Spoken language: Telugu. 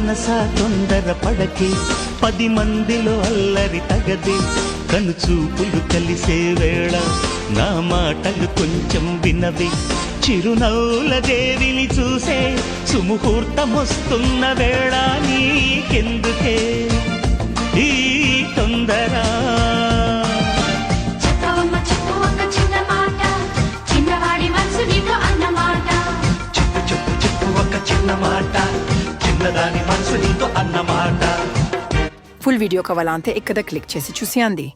మనసా తొందర పడకే. పది మందిలో అల్లరి తగదే. కనుచూపులు కలిసే వేళ నా మాటలు కొంచెం వినవే. చిరునవ్వుల దేవిని చూసే సుముహూర్తమొస్తున్న వేళ నీకెందుకే? ఈ తొందర. చెప్పవమ్మ చెప్పు ఒక చిన్న మాట. దాని మనసు అన్నమాట మనసు నీతో అన్నమాట. ఫుల్ వీడియో కావాలంటే ఇక్కడ క్లిక్ చేసి చూసి అంది